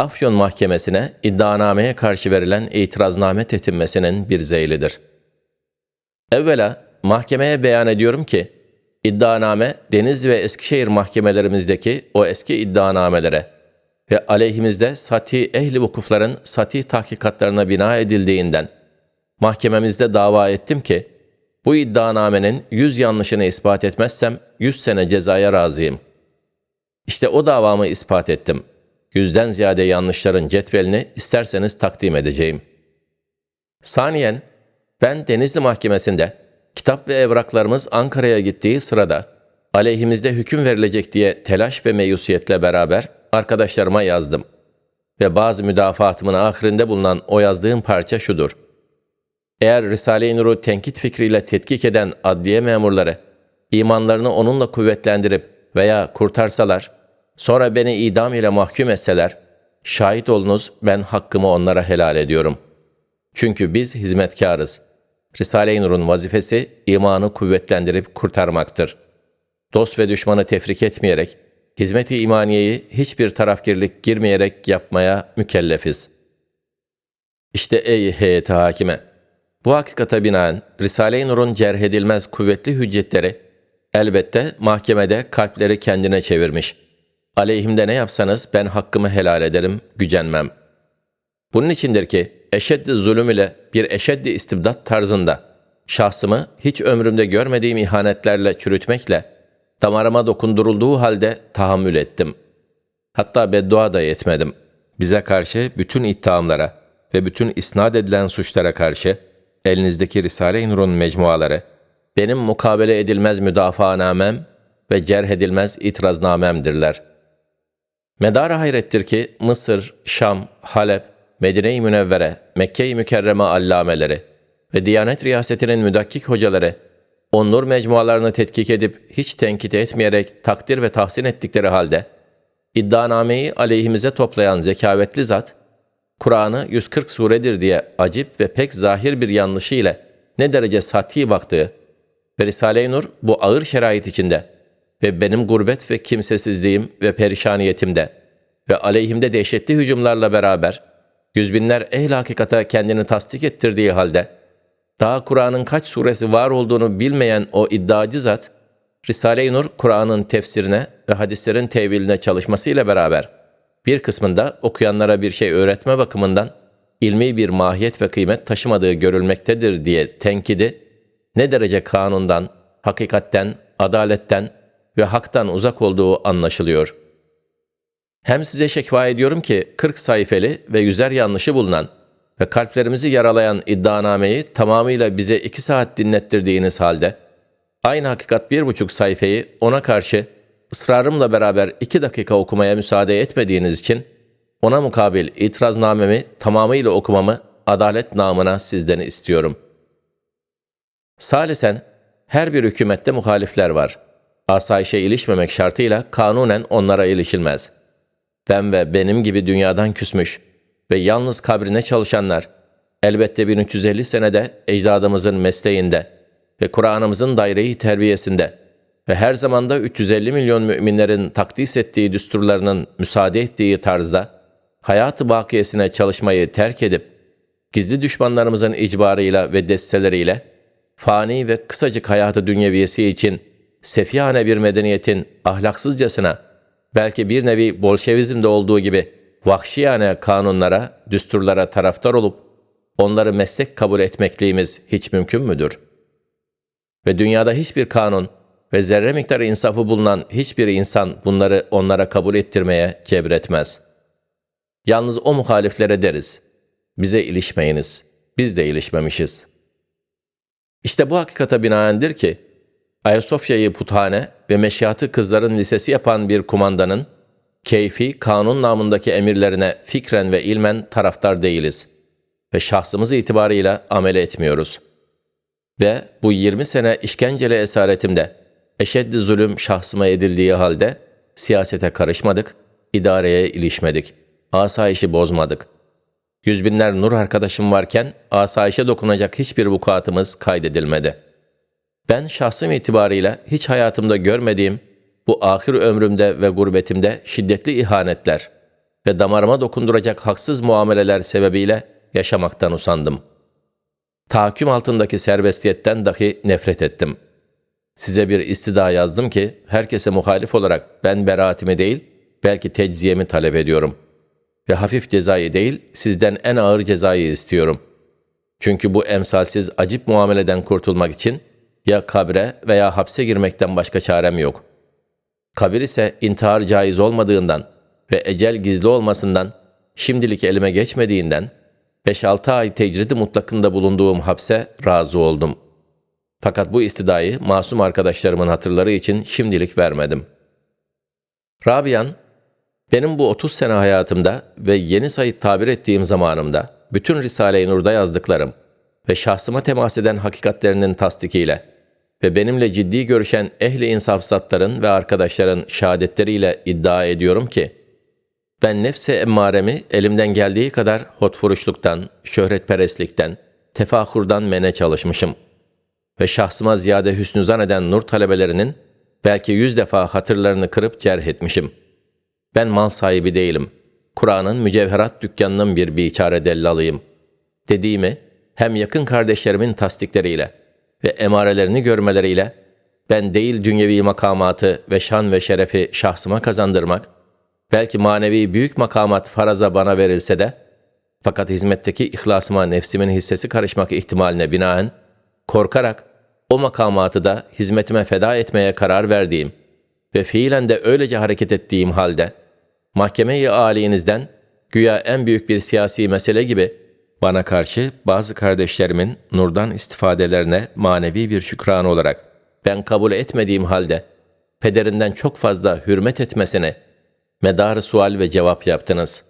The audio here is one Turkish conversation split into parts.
Afyon Mahkemesi'ne iddianameye karşı verilen itirazname tetinmesinin bir zeylidir. Evvela mahkemeye beyan ediyorum ki, iddianame Denizli ve Eskişehir mahkemelerimizdeki o eski iddianamelere ve aleyhimizde sati ehli vukufların sati tahkikatlarına bina edildiğinden mahkememizde dava ettim ki, bu iddianamenin yüz yanlışını ispat etmezsem yüz sene cezaya razıyım. İşte o davamı ispat ettim. Yüzden ziyade yanlışların cetvelini isterseniz takdim edeceğim. Saniyen, ben Denizli Mahkemesi'nde kitap ve evraklarımız Ankara'ya gittiği sırada aleyhimizde hüküm verilecek diye telaş ve meyusiyetle beraber arkadaşlarıma yazdım. Ve bazı müdafaatımın ahirinde bulunan o yazdığım parça şudur. Eğer Risale-i Nur'u tenkit fikriyle tetkik eden adliye memurları imanlarını onunla kuvvetlendirip veya kurtarsalar, sonra beni idam ile mahkum etseler, şahit olunuz ben hakkımı onlara helal ediyorum. Çünkü biz hizmetkarız. Risale-i Nur'un vazifesi imanı kuvvetlendirip kurtarmaktır. Dost ve düşmanı tefrik etmeyerek, hizmet-i imaniyeyi hiçbir tarafgirlik girmeyerek yapmaya mükellefiz. İşte ey heyeti hakime! Bu hakikata binaen Risale-i Nur'un cerhedilmez kuvvetli hüccetleri elbette mahkemede kalpleri kendine çevirmiş. Aleyhimde ne yapsanız ben hakkımı helal ederim, gücenmem. Bunun içindir ki eşeddi zulüm ile bir eşeddi istibdat tarzında şahsımı hiç ömrümde görmediğim ihanetlerle çürütmekle damarıma dokundurulduğu halde tahammül ettim. Hatta beddua da etmedim. Bize karşı bütün ittihamlara ve bütün isnat edilen suçlara karşı elinizdeki Risale-i Nur'un mecmuaları, benim mukabele edilmez müdafaanamem ve cerh edilmez itiraznamemdirler. Medar hayrettir ki Mısır, Şam, Halep, Medine-i Münevvere, Mekke-i Mükerreme allameleri ve Diyanet Riyasetinin müdakkik hocaları, o nur mecmualarını tetkik edip hiç tenkit etmeyerek takdir ve tahsin ettikleri halde, iddianameyi aleyhimize toplayan zekavetli zat, Kur'an'ı 140 suredir diye acip ve pek zahir bir yanlışı ile ne derece sati baktığı ve Risale-i Nur bu ağır şerait içinde ve benim gurbet ve kimsesizliğim ve perişaniyetimde ve aleyhimde dehşetli hücumlarla beraber yüz binler ehl hakikata kendini tasdik ettirdiği halde daha Kur'an'ın kaç suresi var olduğunu bilmeyen o iddiacı zat, Risale-i Nur Kur'an'ın tefsirine ve hadislerin teviline çalışmasıyla beraber bir kısmında okuyanlara bir şey öğretme bakımından ilmi bir mahiyet ve kıymet taşımadığı görülmektedir diye tenkidi ne derece kanundan, hakikatten, adaletten ve haktan uzak olduğu anlaşılıyor. Hem size şekva ediyorum ki 40 sayfeli ve yüzer yanlışı bulunan ve kalplerimizi yaralayan iddianameyi tamamıyla bize iki saat dinlettirdiğiniz halde, aynı hakikat bir buçuk sayfayı ona karşı ısrarımla beraber iki dakika okumaya müsaade etmediğiniz için, ona mukabil itiraznamemi tamamıyla okumamı adalet namına sizden istiyorum. Salisen, her bir hükümette muhalifler var. Asayişe ilişmemek şartıyla kanunen onlara ilişilmez. Ben ve benim gibi dünyadan küsmüş ve yalnız kabrine çalışanlar, elbette 1350 senede ecdadımızın mesleğinde ve Kur'an'ımızın daireyi terbiyesinde ve her zamanda 350 milyon müminlerin takdis ettiği düsturlarının müsaade ettiği tarzda hayatı bakiyesine çalışmayı terk edip gizli düşmanlarımızın icbarıyla ve desteleriyle fani ve kısacık hayatı dünyeviyesi için sefihane bir medeniyetin ahlaksızcasına belki bir nevi Bolşevizmde olduğu gibi vahşiyane kanunlara, düsturlara taraftar olup onları meslek kabul etmekliğimiz hiç mümkün müdür? Ve dünyada hiçbir kanun ve zerre miktarı insafı bulunan hiçbir insan bunları onlara kabul ettirmeye cebretmez. Yalnız o muhaliflere deriz, bize ilişmeyiniz, biz de ilişmemişiz. İşte bu hakikata binaendir ki, Ayasofya'yı puthane ve meşyatı kızların lisesi yapan bir kumandanın, keyfi kanun namındaki emirlerine fikren ve ilmen taraftar değiliz ve şahsımız itibarıyla amele etmiyoruz. Ve bu 20 sene işkenceli esaretimde eşeddi zulüm şahsıma edildiği halde siyasete karışmadık, idareye ilişmedik, asayişi bozmadık. Yüz binler nur arkadaşım varken asayişe dokunacak hiçbir vukuatımız kaydedilmedi. Ben şahsım itibarıyla hiç hayatımda görmediğim bu ahir ömrümde ve gurbetimde şiddetli ihanetler ve damarıma dokunduracak haksız muameleler sebebiyle yaşamaktan usandım. Tahakküm altındaki serbestiyetten dahi nefret ettim. Size bir istida yazdım ki herkese muhalif olarak ben beraatimi değil, belki tecziyemi talep ediyorum. Ve hafif cezayı değil, sizden en ağır cezayı istiyorum. Çünkü bu emsalsiz acip muameleden kurtulmak için ya kabre veya hapse girmekten başka çarem yok. Kabir ise intihar caiz olmadığından ve ecel gizli olmasından, şimdilik elime geçmediğinden, 5-6 ay tecridi mutlakında bulunduğum hapse razı oldum. Fakat bu istidayı masum arkadaşlarımın hatırları için şimdilik vermedim. Rabian, benim bu 30 sene hayatımda ve yeni sayı tabir ettiğim zamanımda bütün Risale-i Nur'da yazdıklarım ve şahsıma temas eden hakikatlerinin tasdikiyle ve benimle ciddi görüşen ehli insaf zatların ve arkadaşların şehadetleriyle iddia ediyorum ki, ben nefse emmaremi elimden geldiği kadar hotfuruşluktan, şöhretperestlikten, tefahurdan mene çalışmışım. Ve şahsıma ziyade hüsnü zan eden nur talebelerinin belki yüz defa hatırlarını kırıp cerh etmişim. Ben mal sahibi değilim. Kur'an'ın mücevherat dükkanının bir biçare dellalıyım. Dediğimi hem yakın kardeşlerimin tasdikleriyle ve emarelerini görmeleriyle ben değil dünyevi makamatı ve şan ve şerefi şahsıma kazandırmak, belki manevi büyük makamat faraza bana verilse de, fakat hizmetteki ihlasıma nefsimin hissesi karışmak ihtimaline binaen, korkarak o makamatı da hizmetime feda etmeye karar verdiğim ve fiilen de öylece hareket ettiğim halde, mahkeme-i âliyinizden güya en büyük bir siyasi mesele gibi bana karşı bazı kardeşlerimin nurdan istifadelerine manevi bir şükran olarak ben kabul etmediğim halde pederinden çok fazla hürmet etmesine medarı sual ve cevap yaptınız.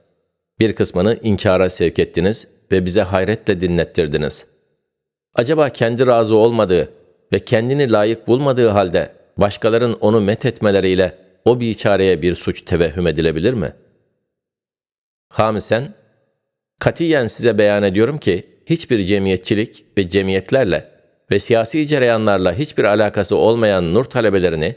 Bir kısmını inkara sevk ettiniz ve bize hayretle dinlettirdiniz. Acaba kendi razı olmadığı ve kendini layık bulmadığı halde başkaların onu met etmeleriyle o biçareye bir suç tevehhüm edilebilir mi? Hamisen, katiyen size beyan ediyorum ki hiçbir cemiyetçilik ve cemiyetlerle ve siyasi cereyanlarla hiçbir alakası olmayan nur talebelerini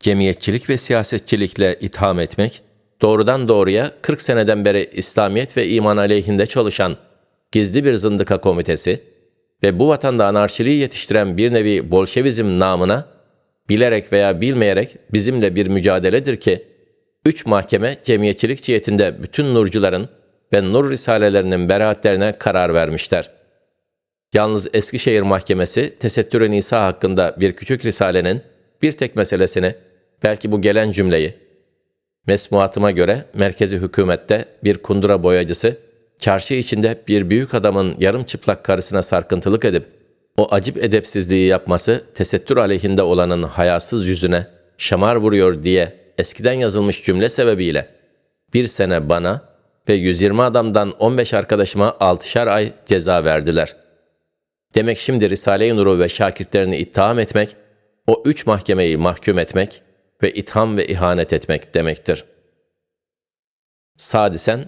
cemiyetçilik ve siyasetçilikle itham etmek, doğrudan doğruya 40 seneden beri İslamiyet ve iman aleyhinde çalışan gizli bir zındıka komitesi ve bu vatanda anarşiliği yetiştiren bir nevi Bolşevizm namına bilerek veya bilmeyerek bizimle bir mücadeledir ki, üç mahkeme cemiyetçilik cihetinde bütün nurcuların ve nur risalelerinin beraatlerine karar vermişler. Yalnız Eskişehir Mahkemesi Tesettür-ü Nisa hakkında bir küçük risalenin bir tek meselesini, belki bu gelen cümleyi, mesmuatıma göre merkezi hükümette bir kundura boyacısı, çarşı içinde bir büyük adamın yarım çıplak karısına sarkıntılık edip, o acip edepsizliği yapması tesettür aleyhinde olanın hayasız yüzüne şamar vuruyor diye eskiden yazılmış cümle sebebiyle bir sene bana ve 120 adamdan 15 arkadaşıma 6'şar ay ceza verdiler. Demek şimdi Risale-i Nur'u ve şakirtlerini ittiham etmek, o üç mahkemeyi mahkum etmek ve itham ve ihanet etmek demektir. Sadisen,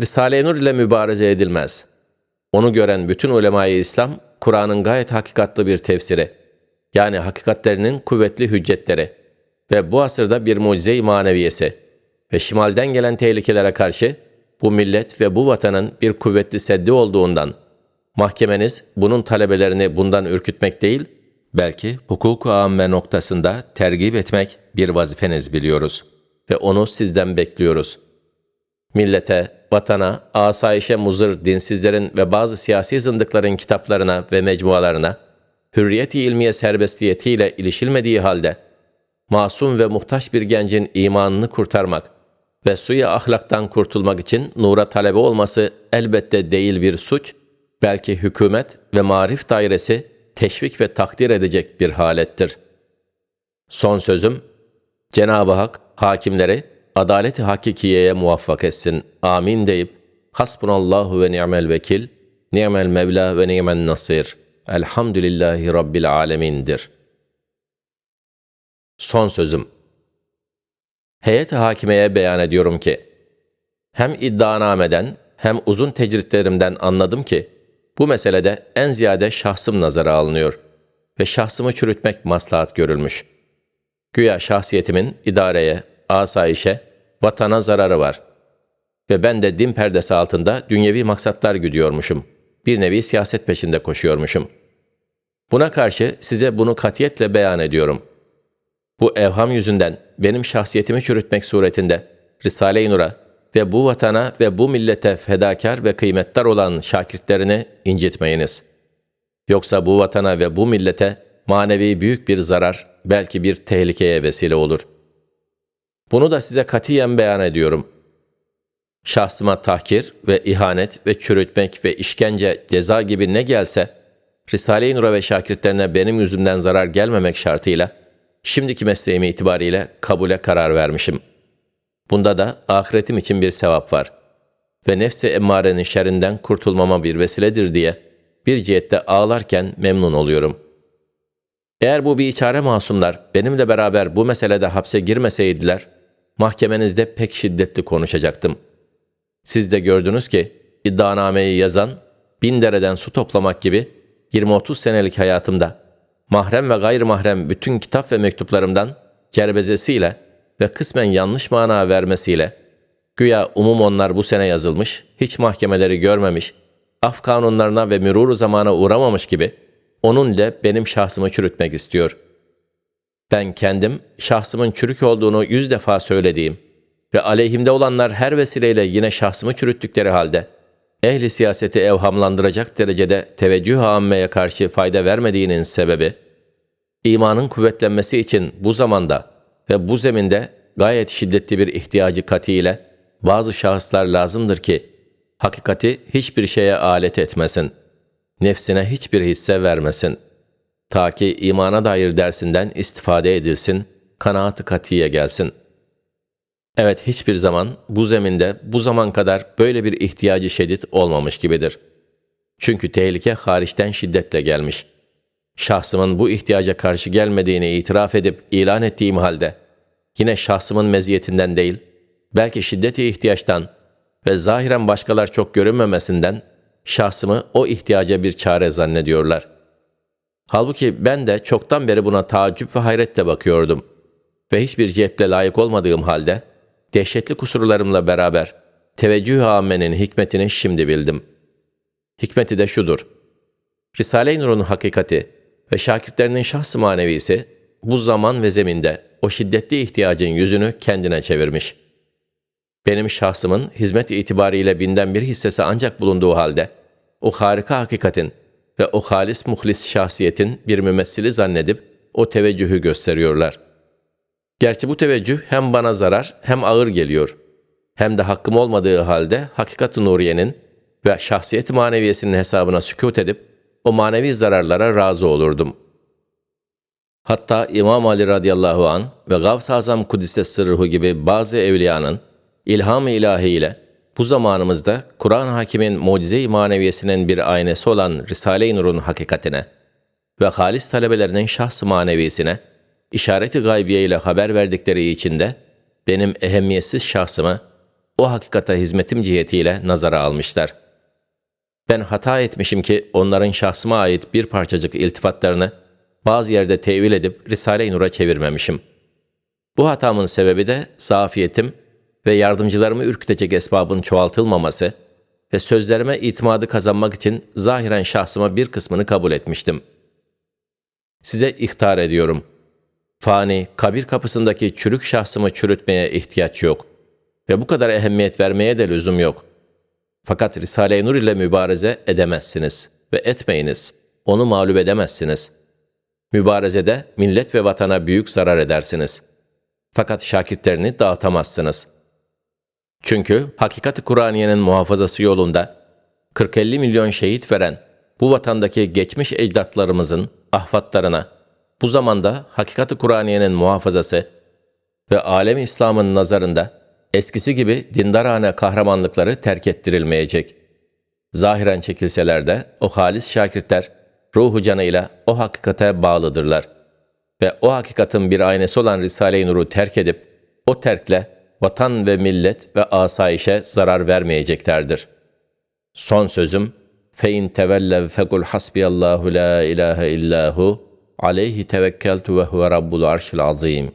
Risale-i Nur ile mübareze edilmez. Onu gören bütün ulemayı İslam, Kur'an'ın gayet hakikatlı bir tefsiri, yani hakikatlerinin kuvvetli hüccetleri ve bu asırda bir mucize-i maneviyesi ve şimalden gelen tehlikelere karşı bu millet ve bu vatanın bir kuvvetli seddi olduğundan, mahkemeniz bunun talebelerini bundan ürkütmek değil, belki hukuku amme noktasında tergip etmek bir vazifeniz biliyoruz ve onu sizden bekliyoruz. Millete, vatana, asayişe muzır dinsizlerin ve bazı siyasi zındıkların kitaplarına ve mecmualarına, hürriyet-i ilmiye serbestiyetiyle ilişilmediği halde, masum ve muhtaç bir gencin imanını kurtarmak ve suya ahlaktan kurtulmak için nura talebe olması elbette değil bir suç, belki hükümet ve marif dairesi teşvik ve takdir edecek bir halettir. Son sözüm, Cenab-ı Hak hakimleri adaleti hakikiyeye muvaffak etsin. Amin deyip, Hasbunallahu ve ni'mel vekil, ni'mel mevla ve ni'mel nasir. Elhamdülillahi Rabbil alemindir. Son sözüm. Heyet-i hakimeye beyan ediyorum ki, hem iddianameden hem uzun tecritlerimden anladım ki, bu meselede en ziyade şahsım nazara alınıyor ve şahsımı çürütmek maslahat görülmüş. Güya şahsiyetimin idareye, asayişe, vatana zararı var Ve ben de din perdesi altında dünyevi maksatlar güdüyormuşum. Bir nevi siyaset peşinde koşuyormuşum. Buna karşı size bunu katiyetle beyan ediyorum. Bu evham yüzünden benim şahsiyetimi çürütmek suretinde Risale-i Nur'a ve bu vatana ve bu millete fedakar ve kıymetdar olan şakirtlerini incitmeyiniz. Yoksa bu vatana ve bu millete manevi büyük bir zarar, belki bir tehlikeye vesile olur. Bunu da size katiyen beyan ediyorum. Şahsıma tahkir ve ihanet ve çürütmek ve işkence, ceza gibi ne gelse, Risale-i Nur'a ve şakirtlerine benim yüzümden zarar gelmemek şartıyla, şimdiki mesleğimi itibariyle kabule karar vermişim. Bunda da ahiretim için bir sevap var. Ve nefsi emmarenin şerrinden kurtulmama bir vesiledir diye bir cihette ağlarken memnun oluyorum. Eğer bu bir içare masumlar benimle beraber bu meselede hapse girmeseydiler, mahkemenizde pek şiddetli konuşacaktım. Siz de gördünüz ki iddianameyi yazan bin dereden su toplamak gibi 20-30 senelik hayatımda mahrem ve gayrimahrem bütün kitap ve mektuplarımdan cerbezesiyle ve kısmen yanlış mana vermesiyle güya umum onlar bu sene yazılmış, hiç mahkemeleri görmemiş, af kanunlarına ve müruru zamana uğramamış gibi onun ile benim şahsımı çürütmek istiyor. Ben kendim şahsımın çürük olduğunu yüz defa söylediğim ve aleyhimde olanlar her vesileyle yine şahsımı çürüttükleri halde ehli siyaseti evhamlandıracak derecede teveccüh ammeye karşı fayda vermediğinin sebebi, imanın kuvvetlenmesi için bu zamanda ve bu zeminde gayet şiddetli bir ihtiyacı katiyle bazı şahıslar lazımdır ki, hakikati hiçbir şeye alet etmesin, nefsine hiçbir hisse vermesin. Ta ki imana dair dersinden istifade edilsin, kanaat-ı katiye gelsin.'' Evet hiçbir zaman bu zeminde bu zaman kadar böyle bir ihtiyacı şiddet olmamış gibidir. Çünkü tehlike hariçten şiddetle gelmiş. Şahsımın bu ihtiyaca karşı gelmediğini itiraf edip ilan ettiğim halde, yine şahsımın meziyetinden değil, belki şiddeti ihtiyaçtan ve zahiren başkalar çok görünmemesinden, şahsımı o ihtiyaca bir çare zannediyorlar. Halbuki ben de çoktan beri buna taaccüp ve hayretle bakıyordum. Ve hiçbir cihetle layık olmadığım halde, dehşetli kusurlarımla beraber teveccüh amenin hikmetini şimdi bildim. Hikmeti de şudur. Risale-i Nur'un hakikati ve şakirtlerinin şahs manevisi bu zaman ve zeminde o şiddetli ihtiyacın yüzünü kendine çevirmiş. Benim şahsımın hizmet itibariyle binden bir hissesi ancak bulunduğu halde, o harika hakikatin ve o halis muhlis şahsiyetin bir mümessili zannedip o teveccühü gösteriyorlar.'' Gerçi bu teveccüh hem bana zarar hem ağır geliyor. Hem de hakkım olmadığı halde hakikat-ı nuriyenin ve şahsiyet maneviyesinin hesabına sükut edip o manevi zararlara razı olurdum. Hatta İmam Ali radıyallahu an ve Gavs-ı Azam Kudüs'e sırruhu gibi bazı evliyanın ilham-ı ilahiyle bu zamanımızda Kur'an hakimin mucize-i maneviyesinin bir aynesi olan Risale-i Nur'un hakikatine ve halis talebelerinin şahs manevisine işareti gaybiye ile haber verdikleri için de benim ehemmiyetsiz şahsımı o hakikata hizmetim cihetiyle nazara almışlar. Ben hata etmişim ki onların şahsıma ait bir parçacık iltifatlarını bazı yerde tevil edip Risale-i Nur'a çevirmemişim. Bu hatamın sebebi de zafiyetim ve yardımcılarımı ürkütecek esbabın çoğaltılmaması ve sözlerime itimadı kazanmak için zahiren şahsıma bir kısmını kabul etmiştim. Size ihtar ediyorum.'' Fani, kabir kapısındaki çürük şahsımı çürütmeye ihtiyaç yok. Ve bu kadar ehemmiyet vermeye de lüzum yok. Fakat Risale-i Nur ile mübareze edemezsiniz ve etmeyiniz. Onu mağlup edemezsiniz. Mübarezede millet ve vatana büyük zarar edersiniz. Fakat şakirtlerini dağıtamazsınız. Çünkü hakikat-ı Kur'aniyenin muhafazası yolunda 40-50 milyon şehit veren bu vatandaki geçmiş ecdatlarımızın ahfatlarına, bu zamanda hakikat-ı Kur'aniyenin muhafazası ve alem İslam'ın nazarında eskisi gibi dindarane kahramanlıkları terk ettirilmeyecek. Zahiren çekilseler de o halis şakirtler ruhu canıyla o hakikate bağlıdırlar. Ve o hakikatin bir aynesi olan Risale-i Nur'u terk edip o terkle vatan ve millet ve asayişe zarar vermeyeceklerdir. Son sözüm, فَاِنْ تَوَلَّوْ فَقُلْ حَسْبِيَ اللّٰهُ لَا اِلَٰهَ اِلَّا هُ عليه توكلت وهو رب العرش العظيم.